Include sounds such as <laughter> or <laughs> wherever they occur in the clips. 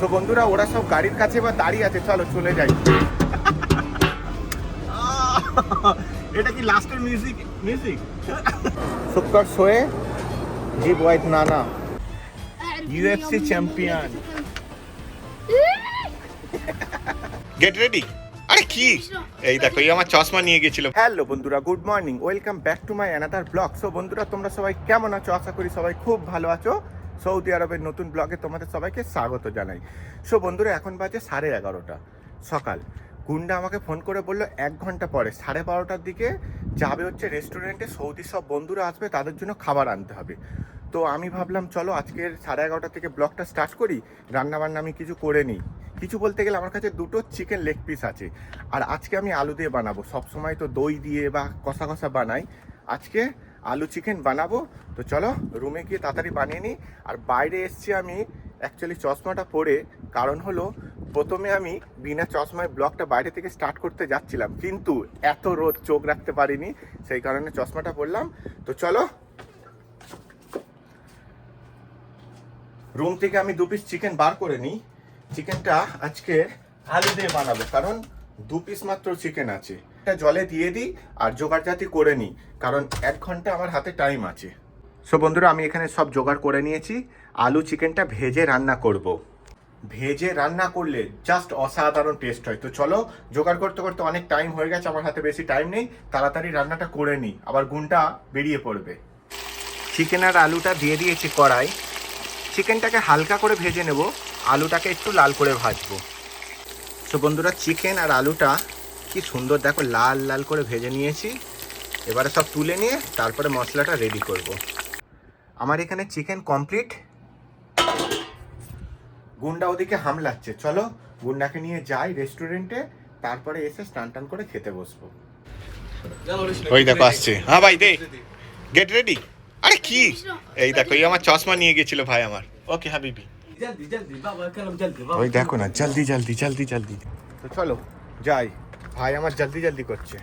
তো বন্ধুরা ওরা সব গাড়ির কাছে এবার দাঁড়িয়ে আছে। চলো চলে যাই। এটা কি লাস্টের মিউজিক মিউজিক সুপার শোয়ে জি বয়েজ নানা UFC champion. গেট রেডি আরে কি? এই দেখো এই আমার চশমা নিয়ে গেছিল। হ্যালো বন্ধুরা good morning welcome back to my another blog so বন্ধুরা তোমরা সবাই কেমন আছো? আশা করি সবাই খুব ভালো আছো। সৌদি আরবের নতুন ব্লগে তোমাদের সবাইকে স্বাগত জানাই। সো বন্ধুরা, এখন বাজে সাড়ে এগারোটা, সকাল। গুন্ডা আমাকে ফোন করে বলল, এক ঘণ্টা পরে, সাড়ে বারোটার দিকে যাবে হচ্ছে রেস্টুরেন্টে সৌদি সব বন্ধুরা আসবে, তাদের জন্য খাবার আনতে হবে। তো আমি ভাবলাম, চলো আজকের সাড়ে এগারোটা থেকে ব্লগটা স্টার্ট করি রান্না বান্না আমি কিছু করে নিই। কিছু বলতে গেলে আমার কাছে দুটো চিকেন লেগ পিস আছে, আর আজকে আমি আলু দিয়ে বানাবো। সব সময় তো দই দিয়ে বা কষা কষা বানাই, আজকে আলু চিকেন বানাবো। তো চলো রুমে গিয়ে তাড়াতাড়ি বানিয়ে নিই। আর বাইরে এসছি আমি অ্যাকচুয়ালি চশমাটা পরে। কারণ হলো, প্রথমে আমি বিনা চশমায় ব্লগটা বাইরে থেকে স্টার্ট করতে যাচ্ছিলাম। কিন্তু এত রোদ চোখ রাখতে পারিনি, সেই কারণে চশমাটা পরলাম। তো চলো। রুম থেকে আমি দু পিস চিকেন বার করে নিই। চিকেনটা আজকে আলু দিয়ে বানাবো। কারণ দু পিস মাত্র চিকেন আছে। এটা জলে দিয়ে দিই আর জোগাড়জাতি করে নিই, কারণ এক ঘণ্টা আমার হাতে টাইম আছে। সো বন্ধুরা, আমি এখানে সব জোগাড় করে নিয়েছি। আলু চিকেনটা ভেজে রান্না করব। ভেজে রান্না করলে জাস্ট অসাধারণ টেস্ট হয়। তো চলো, জোগাড় করতে করতে অনেক টাইম হয়ে গেছে, আমার হাতে বেশি টাইম নেই। তাড়াতাড়ি রান্নাটা করে নিই, আবার গুনটা বেরিয়ে পড়বে। চিকেন আর আলুটা দিয়ে দিয়েছি কড়াই। চিকেনটাকে হালকা করে ভেজে নেব। আলুটাকে একটু লাল করে ভাজবো। তো বন্ধুরা চিকেন আর আলুটা কি সুন্দর দেখো লাল লাল করে ভেজে নিয়েছি। এবারে সব তুলে নিয়ে তারপরে মশলাটা রেডি করব। আমার এখানে চিকেন কমপ্লিট গুন্ডা ওদিকে হামলাচ্ছে। চলো গুন্ডাকে নিয়ে যাই রেস্টুরেন্টে তারপরে এসে স্নান টান করে খেতে বসবো। ওই দেখো আসছে। হ্যাঁ ভাই দে। গেট রেডি আরে কি? এই দেখো এই আমার চশমা নিয়ে গেছিল ভাই আমার। ওকে হ্যাঁ বি ওই দেখো না জলদি জলদি জলদি জলদি। তো চলো যাই। ভাই আমার জলদি জলদি করছে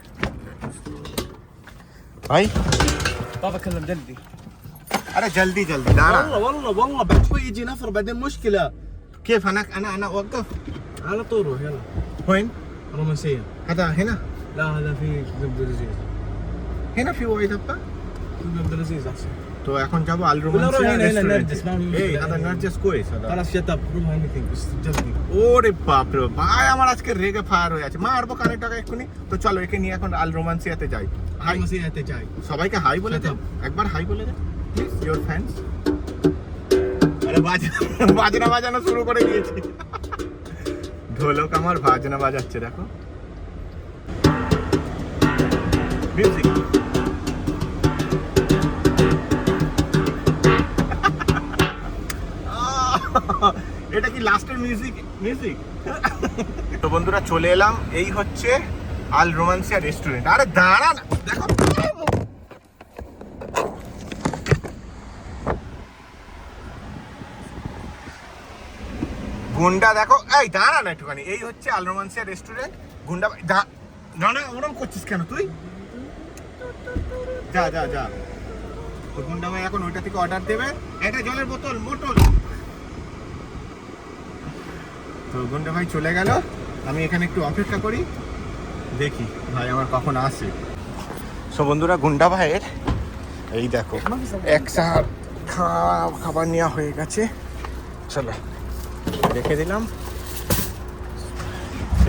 ভাই بابا كلام جلدي আরে জলদি জলদি দাঁড়া والله والله والله بعد شوي يجي نفر بعدين مشكلة كيف انا انا انا اوقف على طول روح يلا وين رومانسية هذا هنا لا هذا في عبد العزيز هنا في وايد ابا في عبد العزيز احسن তো এখন যাব আল রোমান্সিয়া রেস্টুরেন্টে এই হাদা ওরে বাপ রে ভাই আমার আজকে রেগে ফায়ার হয়ে আছে। মারবো কানে টাকা এক্ষুনি? তো চলো একে নিয়ে এখন আল রোমান্সিয়াতে যাই। হাই রোমান্সিয়াতে যাই। সবাইকে হাই বলে দাও একবার হাই বলে দাও ইওর ফ্যান্স আরে বাজনা বাজনা বাজানো শুরু করে দিয়েছি। ঢোলক আমার বাজনা বাজাচ্ছে দেখো। মিউজিক এটা কি লাস্টের মিউজিক মিউজিক তো বন্ধুরা চলে এলাম, এই হচ্ছে আল রোমান্সিয়া রেস্টুরেন্ট আরে দাঁড়া দেখো। গুন্ডা দেখো, এই দাঁড়া না একটুখানি। এই হচ্ছে আল রোমান্সিয়া রেস্টুরেন্ট গুন্ডা না না, ওরম করছিস কেন তুই? যা যা যা। গুন্ডা ভাই এখন ওইটা থেকে অর্ডার দেবে। একটা জলের বোতল, মোটল। তো গুন্ডা ভাই চলে গেল। আমি এখানে একটু অপেক্ষা করি। দেখি ভাই আমার কখন আসে। সো বন্ধুরা গুন্ডা ভাইয়ের এই দেখো এক একসা খাবার নেওয়া হয়ে গেছে। চলো রেখে দিলাম।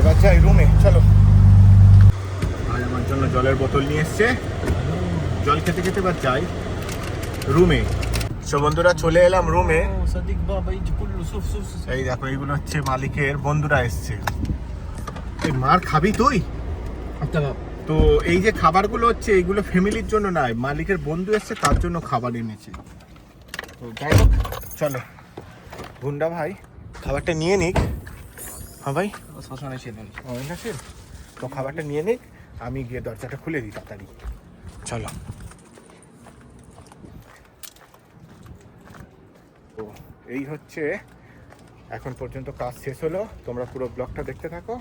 এবার যাই রুমে চলো। ভাই আমার জন্য জলের বোতল নিয়ে এসছে। জল খেতে খেতে এবার যাই রুমে সো বন্ধুরা চলে এলাম রুমে এই সুফ সুফ এই দেখো এইগুলো হচ্ছে মালিকের বন্ধুরা এসছে। মার খাবি তুই? আচ্ছা তো এই যে খাবারগুলো হচ্ছে এইগুলো ফ্যামিলির জন্য নয় মালিকের বন্ধু এসেছে তার জন্য খাবার এনেছে। তো যাই হোক চলো। গুন্ডা ভাই খাবারটা নিয়ে নিক। হ্যাঁ ভাই? শ্মশানে ছিল তো খাবারটা নিয়ে নিক আমি গিয়ে দরজাটা খুলে দিই তাড়াতাড়ি। চলো। তো এই হচ্ছে এখন পর্যন্ত কাজ শেষ হলো। তোমরা পুরো ব্লগটা দেখতে থাকো।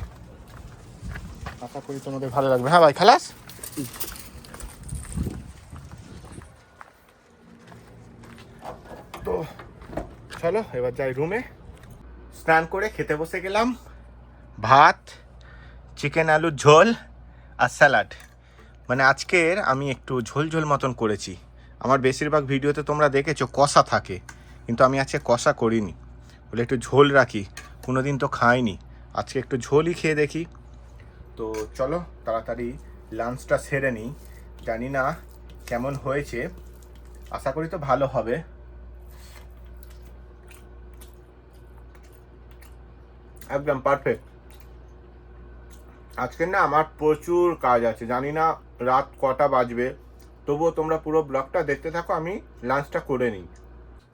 আশা করি তোমাদের ভালো লাগবে। হ্যাঁ ভাই, খালাস? তো চলো, এবার যাই রুমে স্নান করে খেতে বসে গেলাম। ভাত চিকেন আলুর ঝোল আর স্যালাড মানে আজকের আমি একটু ঝোল ঝোল মতন করেছি। আমার বেশিরভাগ ভিডিওতে তোমরা দেখেছ, কষা থাকে। কিন্তু আমি আজকে কষা করিনি। বলে একটু ঝোল রাখি, কোনোদিন তো খাইনি। আজকে একটু ঝোলই খেয়ে দেখি। তো চলো, তাড়াতাড়ি লাঞ্চটা সেরে নিই। জানি না কেমন হয়েছে। আশা করি তো ভালো হবে। একদম পারফেক্ট আজকে না আমার প্রচুর কাজ আছে। জানি না রাত কটা বাজবে। তবুও তোমরা পুরো ব্লগটা দেখতে থাকো, আমি লাঞ্চটা করে নিই।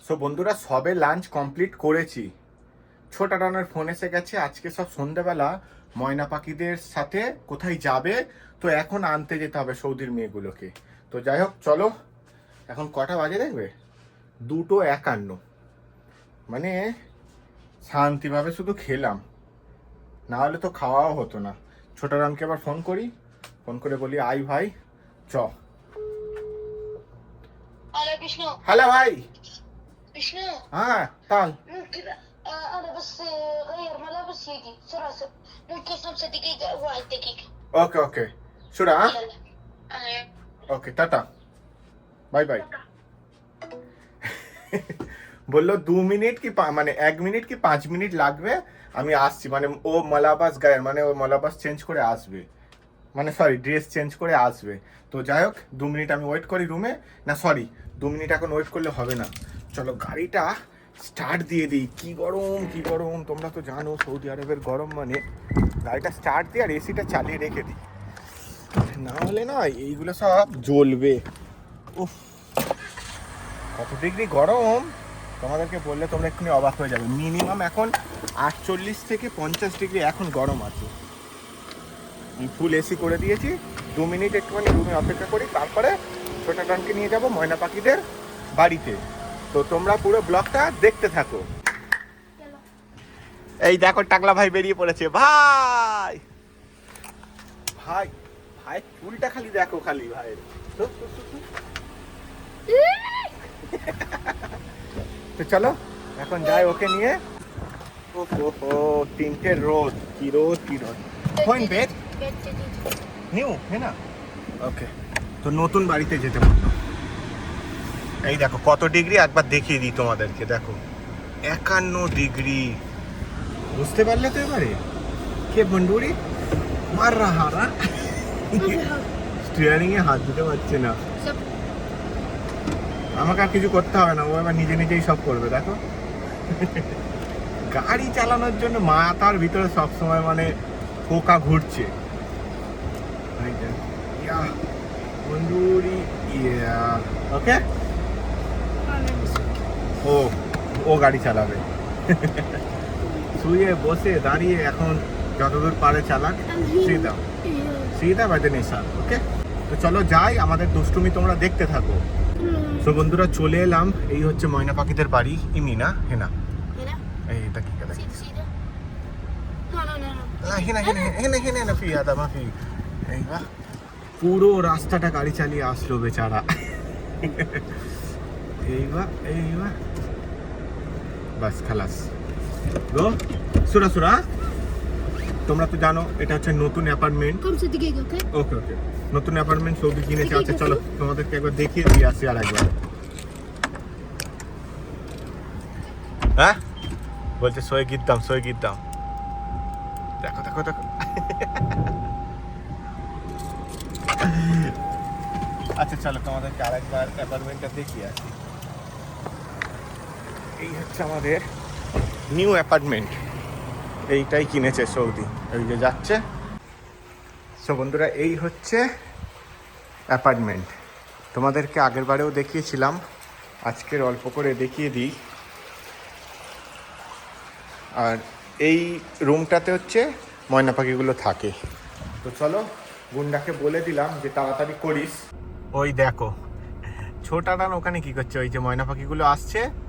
সো বন্ধুরা সবে লাঞ্চ কমপ্লিট করেছি। ছোটা রানার ফোন এসে গেছে। আজকে সব সন্ধ্যাবেলা ময়না পাখিদের সাথে কোথায় যাবে? তো এখন আনতে যেতে হবে সৌদির মেয়েগুলোকে। তো যাই হোক চলো এখন কটা বাজে দেখবে? দুটো একান্ন। মানে শান্তিভাবে শুধু খেলাম। না হলে তো খাওয়াও হতো না। ছোটা রানকে আবার ফোন করি। ফোন করে বলি আই ভাই চ। হ্যালো ভাই। بشنو؟ হ্যাঁ তাল ممكن آه، انا بس آه، غير ملابس يجي بسرعة س- ممكن خمسة دقيقة او واحد دقيقة ওকে ওকে সুরা يلا آه، ওকে টাটা বাই বাই বললো দু মিনিট কি পা- মানে এক মিনিট কি পাঁচ মিনিট লাগবে আমি আসছি মানে ও মালাবাস গায়ের মানে ও মালাবাস চেঞ্জ করে আসবে মানে সরি ড্রেস চেঞ্জ করে আসবে তো যাই হোক দু মিনিট আমি ওয়েট করি রুমে না সরি দু মিনিট এখন ওয়েট করলে হবে না চলো গাড়িটা স্টার্ট দিয়ে দিই। কি গরম কি গরম? তোমরা তো জানো সৌদি আরবের গরম মানে। গাড়িটা স্টার্ট দিয়ে আর এসিটা চালিয়ে রেখে দিই। না হলে না এইগুলো সব জ্বলবে। উফ, কত ডিগ্রি গরম? তোমাদেরকে বললে তোমরা এক্ষুনি অবাক হয়ে যাবে। মিনিমাম এখন আটচল্লিশ থেকে পঞ্চাশ ডিগ্রি এখন গরম আছে। ফুল এসি করে দিয়েছি। দু মিনিট একটুখানি রুমে অপেক্ষা করি। তারপরে ছোটা টানকে নিয়ে যাব ময়না পাখিদের বাড়িতে। তো তোমরা পুরো ব্লগটা দেখতে থাকো। এই দেখো টাকলা ভাই বেরিয়ে পড়েছে। ভাই! ভাই ভাই চুলটা খালি দেখো খালি ভাই। তো চলো এখন যাই ওকে নিয়ে। ও ও তিনটে রোদ কি রোদ কি রোদ। কোন বেড নিউ হ্যাঁ না? ওকে তো নতুন বাড়িতে যেতে পারব এই দেখো কত ডিগ্রি? একবার দেখিয়ে দিই তোমাদেরকে দেখো। একান্ন ডিগ্রি। বুঝতে পারলে তো এবারে? কে বন্ডুরি? মার রাহারা স্টিয়ারিং এ হাত দিতে পারছে না। আমাকে আর কিছু করতে হবে না ও এবার নিজে নিজেই সব করবে দেখো। গাড়ি চালানোর জন্য মাথার ভিতরে সবসময় মানে পোকা ঘুরছে। ইয়া, বন্ধুরি ইয়া। ওকে ও ও গাড়ি চালাবে। শুয়ে বসে দাঁড়িয়ে এখন যতদূর পারে চালাক। শ্রীদা শ্রীদা বাইদে নিশা ওকে তো চলো যাই আমাদের দুষ্টুমি তোমরা দেখতে থাকো। তো বন্ধুরা চলে এলাম। এই হচ্ছে ময়না পাখিদের বাড়ি। ইমিনা হেনা। এই এটা কি কথা পুরো রাস্তাটা গাড়ি চালিয়ে আসলো বেচারা। এইবা এইবা বাস খালাস। গো সুরা সুরা। তোমরা তো জানো এটা হচ্ছে নতুন অ্যাপার্টমেন্ট। ওকে ওকে। নতুন অ্যাপার্টমেন্ট সৌদি কিনেছে। আচ্ছা চলো তোমাদেরকে একবার দেখিয়ে দিয়ে আসি আর একবার। হ্যাঁ? বলছে সয়ে গীত দাম সয়ে গীত দাম। দেখো দেখো দেখো। আচ্ছা চলো তোমাদেরকে আরেকবার অ্যাপার্টমেন্টটা দেখিয়ে আসি। এই হচ্ছে আমাদের নিউ অ্যাপার্টমেন্ট। এইটাই কিনেছে সৌদি। এই যে যাচ্ছে। সো বন্ধুরা, এই হচ্ছে অ্যাপার্টমেন্ট। তোমাদেরকে আগের বারেও দেখিয়েছিলাম। আজকের অল্প করে দেখিয়ে দিই। আর এই রুমটাতে হচ্ছে ময়না পাখিগুলো থাকে। তো চলো, গুন্ডাকে বলে দিলাম যে তাড়াতাড়ি করিস। ওই দেখো ছোটাটান ওখানে কি করছে? ওই যে ময়না পাখিগুলো আসছে।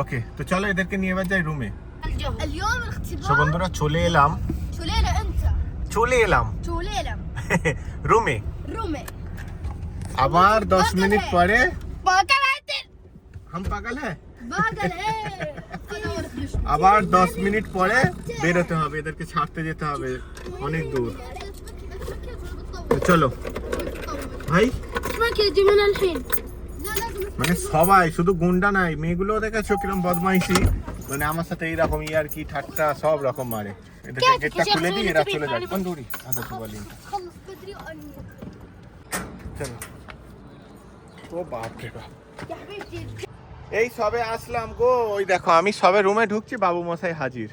ওকে তো চলো এদেরকে নিয়ে এবার যাই রুমে اليوم সো الاختبار বন্ধুরা চলে এলাম شو ليلة انت চলে এলাম شو ليلة <laughs> রুমে رومي আবার দশ <laughs> মিনিট পরে باكل عدل হাম পাগল হ্যাঁ باكل ايه আবার দশ মিনিট পরে বেরোতে হবে এদেরকে ছাড়তে যেতে হবে অনেক দূর তো চলো ভাই ما كذي من الحين لا لازم মানে সবাই শুধু গুন্ডা নাই মেয়েগুলো দেখেছ কিরম বদমাইশি? মানে আমার সাথে এইরকম ইয়ার কি ঠাট্টা সব রকম মারে। এটা গেটটা খুলে দিই এরা চলে যায়। কোন দৌড়ি। আচ্ছা তো চলো। ও বাপ রে বাপ। এই সবে আসলাম গো। ওই দেখো আমি সবে রুমে ঢুকছি বাবু মশাই হাজির।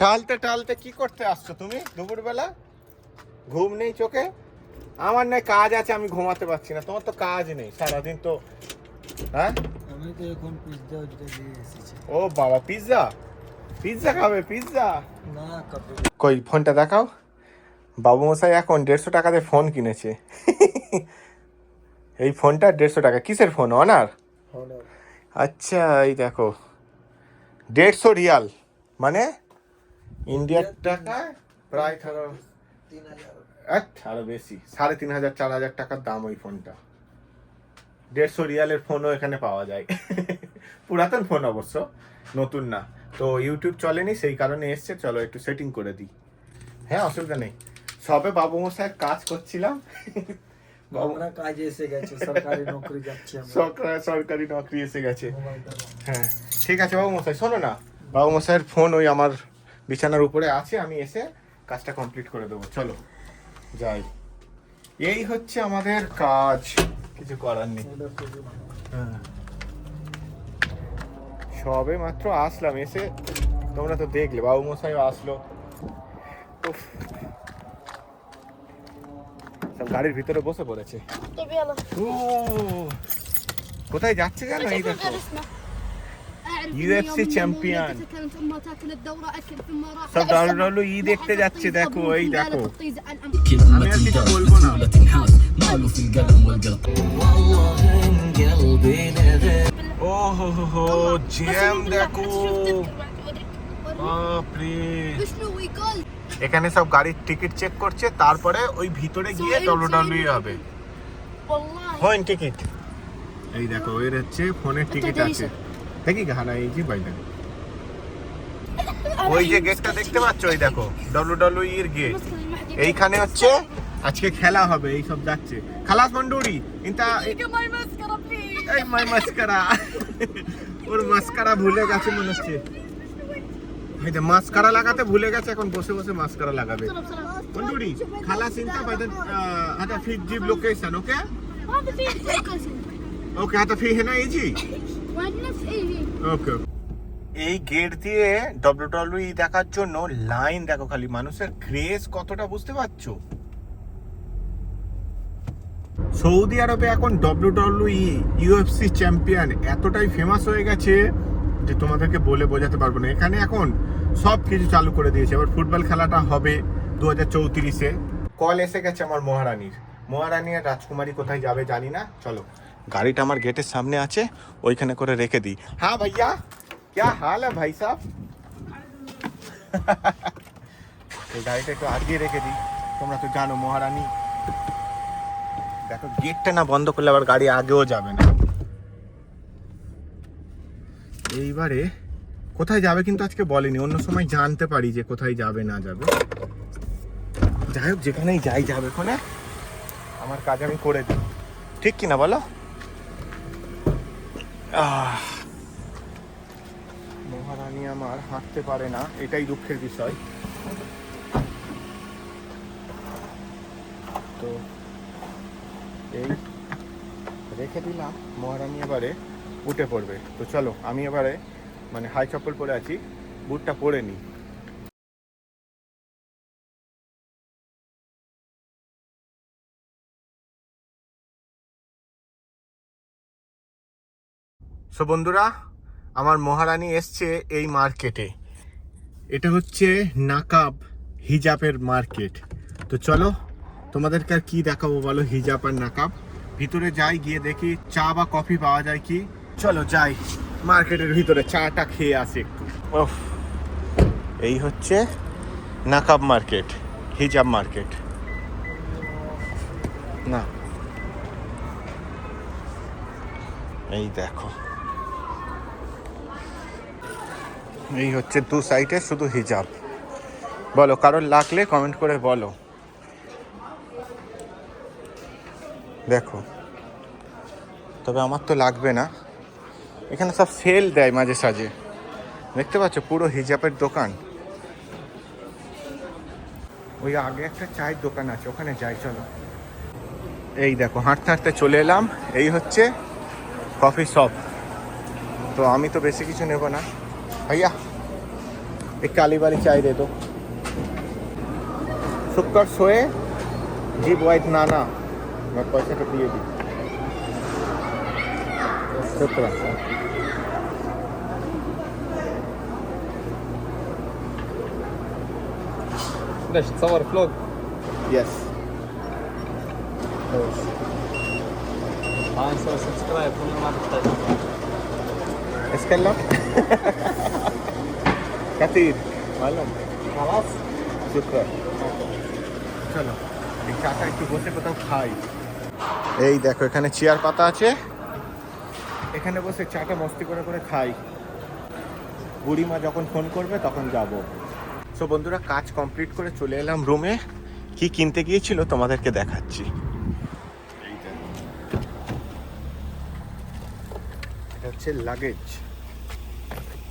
টালতে টালতে কি করতে আসছো তুমি দুপুরবেলা? ঘুম নেই চোখে? আমার নাই কাজ আছে আমি ঘুমাতে পারছি না। তোমার তো কাজ নেই সারাদিন তো হ্যাঁ? আমি তো এখন পিজ্জা উজ্জা দিয়ে এসেছি। ও বাবা পিৎজা পিৎজা খাবে পিৎজা না কই ফোনটা দেখাও। বাবু মশাই এখন দেড়শো টাকাতে ফোন কিনেছে। এই ফোনটা দেড়শো টাকা। কিসের ফোন? অনার? আচ্ছা এই দেখো। দেড়শো রিয়াল। মানে? ইন্ডিয়ার টাকা প্রায় ধরো তিন হাজার। এক? আরও বেশি। সাড়ে তিন হাজার চার হাজার টাকার দাম ওই ফোনটা। দেড়শো রিয়ালের ফোনও এখানে পাওয়া যায়। পুরাতন ফোন অবশ্য নতুন না। তো ইউটিউব চলেনি সেই কারণে এসছে। চলো একটু সেটিং করে দিই। হ্যাঁ অসুবিধা নেই। সবে বাবু মশাই কাজ করছিলাম। বাবু আমরা কাজে এসে গেছে সরকারি নকরি যাচ্ছি আমরা। সরকারি নকরি এসে গেছে। হ্যাঁ ঠিক আছে বাবু মশাই শোনো না। বাবু মশাইয়ের ফোন ওই আমার বিছানার উপরে আছে আমি এসে কাজটা কমপ্লিট করে দেবো। চলো। যাই। এই হচ্ছে আমাদের কাজ। কিছু করার নেই। হ্যাঁ। সবে মাত্র আসলাম এসে তোমরা তো দেখলে বাবু মশাই আসলো সব গাড়ির ভিতরে বসে পড়েছে। কোথায় যাচ্ছে জানো এই দেখো। ইউএফসি চ্যাম্পিয়ন সব ডাব্লিউডাব্লিউ ই দেখতে যাচ্ছে দেখো এই দেখো আমি বলব না ও হো হো হো জ্যাম দেখো এখানে সব গাড়ির টিকিট চেক করছে তারপরে ওই ভিতরে গিয়ে ডাব্লিউডাব্লিউ হবে। হয় টিকিট এই দেখো এর হচ্ছে ফোনের টিকিট আছে। দেখি ঘানা এই বাইদানি ওই যে গেটটা দেখতে পাচ্ছ? ওই দেখো ডব্লিউডব্লিউ এর গেট এইখানে হচ্ছে আজকে খেলা হবে এই সব যাচ্ছে। খালাস মন্ডুরি ইনতা এই মাই মাস্কারা ওর মাস্কারা ভুলে গেছে মনে হচ্ছে। এই যে মাস্কারা লাগাতে ভুলে গেছে এখন বসে বসে মাস্কারা লাগাবে। মন্ডুরি খালাস ইনতা বাই দ্য আচ্ছা ফিট জিপ লোকেশন ওকে ওকে আচ্ছা ফি হেনা জি ওকে এই গেট দিয়ে ডব্লিউ ডব্লিউ দেখার জন্য লাইন দেখো খালি। মানুষের ক্রেজ কতটা বুঝতে পারছ? সৌদি আরবে এখন ডব্লিউ ডব্লিউ ইউএফসি চ্যাম্পিয়ন এতটাই ফেমাস হয়ে গেছে যে তোমাদেরকে বলে বোঝাতে পারব না। এখানে এখন সব কিছু চালু করে দিয়েছে। এবার ফুটবল খেলাটা হবে দু হাজার চৌত্রিশে। কল এসে গেছে আমার মহারানীর। মহারানী আর রাজকুমারী কোথায় যাবে জানি না। চলো। গাড়িটা আমার গেটের সামনে আছে, ওইখানে করে রেখে দিই। হ্যাঁ ভাইয়া, ক্যা হাল ভাই সাহ এই গাড়িটা একটু আগিয়ে রেখে দিই, তোমরা তো জানো মহারানী। দেখো, গেটটা না বন্ধ করলে আবার গাড়ি আগেও যাবে না। এইবারে কোথায় যাবে কিন্তু আজকে বলেনি, অন্য সময় জানতে পারি যে কোথায় যাবে, না যাবে। যাই হোক, যেখানেই যাই, যাবে ওখানে আমার কাজ আমি করে দিই। ঠিক কিনা বলো? মহারানী আমার হাঁটতে পারে না, এটাই দুঃখের বিষয়। তো এই রেখে দিলাম, মহারানী এবারে উঠে পড়বে। তো চলো, আমি এবারে মানে হাই চপ্পল পরে আছি, বুটটা পরে নিই। সো বন্ধুরা, আমার মহারানী এসছে এই মার্কেটে। এটা হচ্ছে নাকাব হিজাবের মার্কেট। তো চলো, তোমাদেরকে আর কি দেখাবো বলো হিজাব আর নাকাব? ভিতরে যাই, গিয়ে দেখি চা বা কফি পাওয়া যায় কি। চলো যাই, মার্কেটের ভিতরে চাটা খেয়ে আসি একটু। এই হচ্ছে নাকাব মার্কেট, হিজাব মার্কেট। না, এই দেখো। এই হচ্ছে দু সাইডে শুধু হিজাব বলো, কারোর লাগলে কমেন্ট করে বলো। দেখো। তবে আমার তো লাগবে না। এখানে সব সেল দেয় মাঝে সাঝে। দেখতে পাচ্ছ, পুরো হিজাবের দোকান। ওই আগে একটা চায়ের দোকান আছে, ওখানে যাই, চলো। এই দেখো, হাঁটতে হাঁটতে চলে এলাম। এই হচ্ছে কফি শপ তো আমি তো বেশি কিছু নেব না। भैया एक काली वाली चाय दे दो सुक्कर सोए जी बॉय नाना मैं पैसे तो दिए भी शुक्र Значит. Yes. Subscribe. نتكلم كثير معلم خلاص চলো চাটা একটু বসে কোথাও খাই। এই দেখো, এখানে চেয়ার পাতা আছে। এখানে বসে চাটা মস্তি করে করে খাই। বুড়িমা যখন ফোন করবে, তখন যাব। সো বন্ধুরা, কাজ কমপ্লিট করে চলে এলাম রুমে। কি কিনতে গিয়েছিল তোমাদেরকে দেখাচ্ছি। এটা হচ্ছে লাগেজ।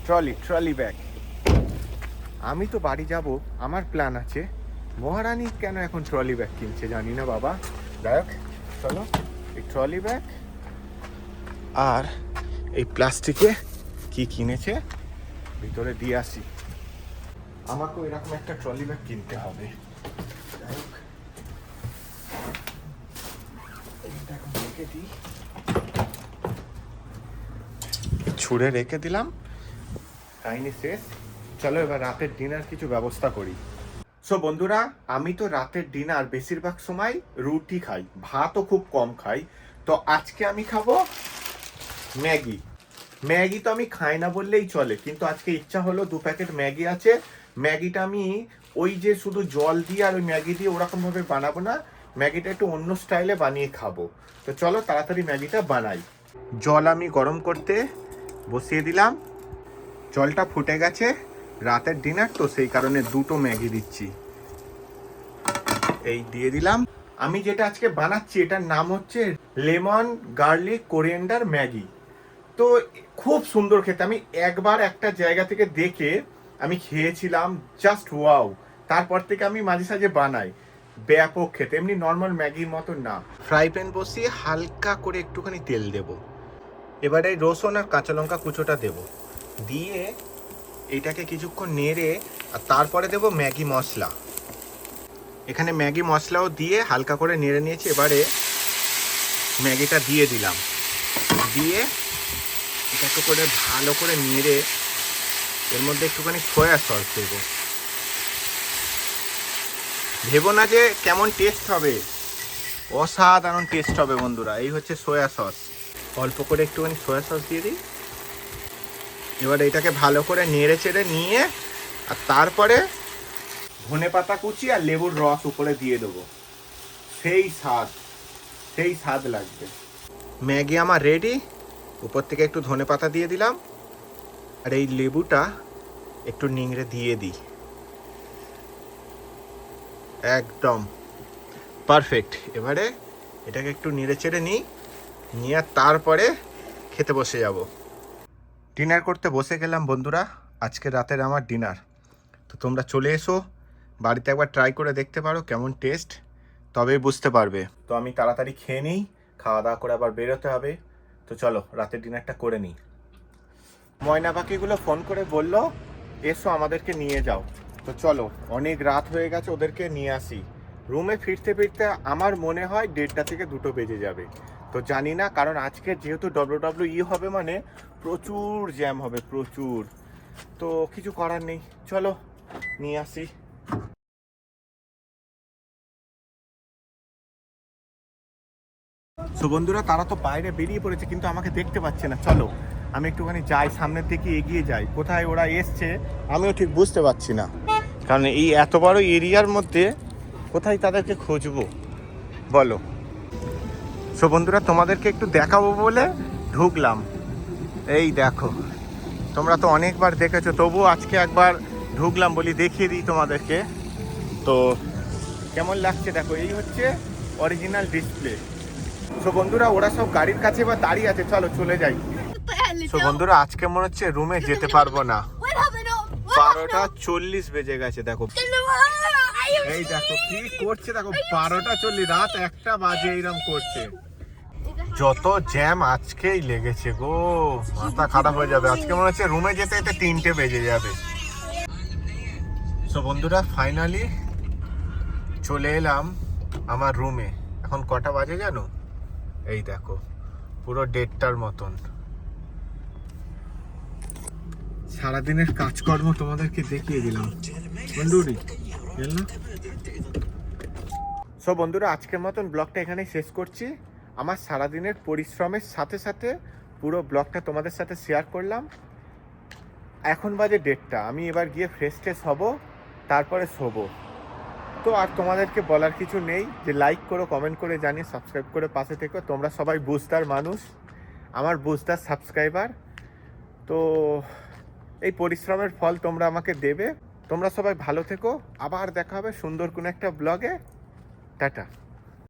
Trolley trolley bag. আমি তো বাড়ি যাব, আমার প্ল্যান আছে। মহারানী কেন এখন ট্রলি ব্যাগ কিনছে জানি না বাবা। দেখ চলো, এই ট্রলি ব্যাগ। আর এই প্লাস্টিকে কি কিনেছে? ভিতরে দিয়ে আসি। আমাকেও এরকম একটা ট্রলি ব্যাগ কিনতে হবে। ছুঁড়ে রেখে দিলাম। কাহিনি শেষ। চলো এবার রাতের ডিনার কিছু ব্যবস্থা করি। সো বন্ধুরা, আমি তো রাতের ডিনার বেশিরভাগ সময় রুটি খাই, ভাতও খুব কম খাই। তো আজকে আমি খাব ম্যাগি। ম্যাগি তো আমি খাই না বললেই চলে, কিন্তু আজকে ইচ্ছা হলো দু প্যাকেট ম্যাগি আছে। ম্যাগিটা আমি ওই যে শুধু জল দিয়ে আর ওই ম্যাগি দিয়ে ওরকমভাবে বানাবো না, ম্যাগিটা একটু অন্য স্টাইলে বানিয়ে খাব। তো চলো তাড়াতাড়ি ম্যাগিটা বানাই। জল আমি গরম করতে বসিয়ে দিলাম। জলটা ফুটে গেছে, রাতের ডিনার তো সেই কারণে দুটো ম্যাগি দিচ্ছি। এই দিয়ে দিলাম। আমি যেটা আজকে বানাচ্ছি, এটার নাম হচ্ছে লেমন গার্লিক কোরিয়েন্ডার ম্যাগি। তো খুব সুন্দর খেতে। আমি একবার একটা জায়গা থেকে দেখে আমি খেয়েছিলাম জাস্ট ওয়াও তারপর থেকে আমি মাঝে সাঝে বানাই। ব্যাপক খেতে, এমনি নর্মাল ম্যাগির মতো না। ফ্রাই প্যান বসিয়ে হালকা করে একটুখানি তেল দেব। এবারে রসুন আর কাঁচা লঙ্কা কুচোটা দেব। দিয়ে এটাকে কিছুক্ষণ নেড়ে আর তারপরে দেব ম্যাগি মশলা। এখানে ম্যাগি মশলাও দিয়ে হালকা করে নেড়ে নিয়েছি, এবারে ম্যাগিটা দিয়ে দিলাম। দিয়ে এটাকে করে ভালো করে নেড়ে এর মধ্যে একটুখানি সয়া সস দেবো। ভেবো না যে কেমন টেস্ট হবে। অসাধারণ টেস্ট হবে বন্ধুরা, এই হচ্ছে সয়া সস অল্প করে একটুখানি সয়া সস দিয়ে দিই। এবার এটাকে ভালো করে নেড়ে চেড়ে নিয়ে, আর তারপরে ধনে পাতা কুচি আর লেবুর রস উপরে দিয়ে দেবো। সেই স্বাদ সেই স্বাদ লাগবে। ম্যাগি আমার রেডি উপর থেকে একটু ধনে পাতা দিয়ে দিলাম। আর এই লেবুটা একটু নিংড়ে দিয়ে দিই। একদম। পারফেক্ট। এবারে এটাকে একটু নেড়ে চেড়ে নিই। নিয়ে তারপরে খেতে বসে যাব। ডিনার করতে বসে গেলাম, বন্ধুরা। আজকে রাতের আমার ডিনার তো তোমরা চলে এসো, বাড়িতে একবার ট্রাই করে দেখতে পারো কেমন টেস্ট তবেই বুঝতে পারবে। তো আমি তাড়াতাড়ি খেয়ে নিই, খাওয়া দাওয়া করে আবার বেরোতে হবে। তো চলো, রাতের ডিনারটা করে নিই। ময়না পাখিগুলো ফোন করে বলল, এসো আমাদেরকে নিয়ে যাও। তো চলো, অনেক রাত হয়ে গেছে ওদেরকে নিয়ে আসি। রুমে ফিরতে ফিরতে আমার মনে হয় দেড়টা থেকে দুটো বেজে যাবে। তো জানি না, কারণ আজকে যেহেতু ডব্লিউ ডব্লিউ ই হবে মানে প্রচুর জ্যাম হবে, প্রচুর। তো কিছু করার নেই, চলো নিয়ে আসি। সো বন্ধুরা, তারা তো বাইরে বেরিয়ে পড়েছে, কিন্তু আমাকে দেখতে পাচ্ছে না। চলো, আমি একটুখানি যাই, সামনের দিকে এগিয়ে যাই। কোথায় ওরা এসছে, আমিও ঠিক বুঝতে পারছি না। কারণ এই এত বড় এরিয়ার মধ্যে কোথায় তাদেরকে খুঁজবো? বলো। সো বন্ধুরা তোমাদেরকে একটু দেখাবো বলে ঢুকলাম। এই দেখো তোমরা তো অনেকবার দেখেছ তবুও আজকে একবার ঢুকলাম বলি দেখিয়ে দিই তোমাদেরকে। তো কেমন লাগছে দেখো এই হচ্ছে অরিজিনাল ডিসপ্লে সো বন্ধুরা ওরা সব গাড়ির কাছে এবার দাঁড়িয়ে আছে চলো চলে যাই। সো বন্ধুরা আজকে মনে হচ্ছে রুমে যেতে পারব না। বারোটা চল্লিশ বেজে গেছে দেখো। এই দেখো কি করছে দেখো বারোটা চল্লিশ রাত একটা বাজে এইরকম করছে। যত জ্যাম আজকেই লেগেছে গো, মাথা খারাপ হয়ে যাবে। আজকে মনে হচ্ছে রুমে যেতে যেতে তিনটে বেজে যাবে। সো বন্ধুরা ফাইনালি চলে এলাম আমার রুমে এখন কটা বাজে জানো? এই দেখো, পুরো দেড়টার মতন। সারাদিনের কাজকর্ম তোমাদেরকে দেখিয়ে দিলাম। বন্ধুরি সো বন্ধুরা, আজকের মতন ব্লগটা এখানেই শেষ করছি। আমার সারাদিনের পরিশ্রমের সাথে সাথে পুরো ব্লগটা তোমাদের সাথে শেয়ার করলাম। এখন বাজে ডেটটা আমি এবার গিয়ে ফ্রেশ ট্রেশ হব, তারপরে শোবো। তো আর তোমাদেরকে বলার কিছু নেই, যে লাইক করো কমেন্ট করে জানিয়ে সাবস্ক্রাইব করে পাশে থেকো, তোমরা সবাই বুঝদার মানুষ, আমার বুঝদার সাবস্ক্রাইবার তো এই পরিশ্রমের ফল তোমরা আমাকে দেবে, তোমরা সবাই ভালো থেকো, আবার দেখা হবে সুন্দর কোনো একটা ব্লগে টাটা।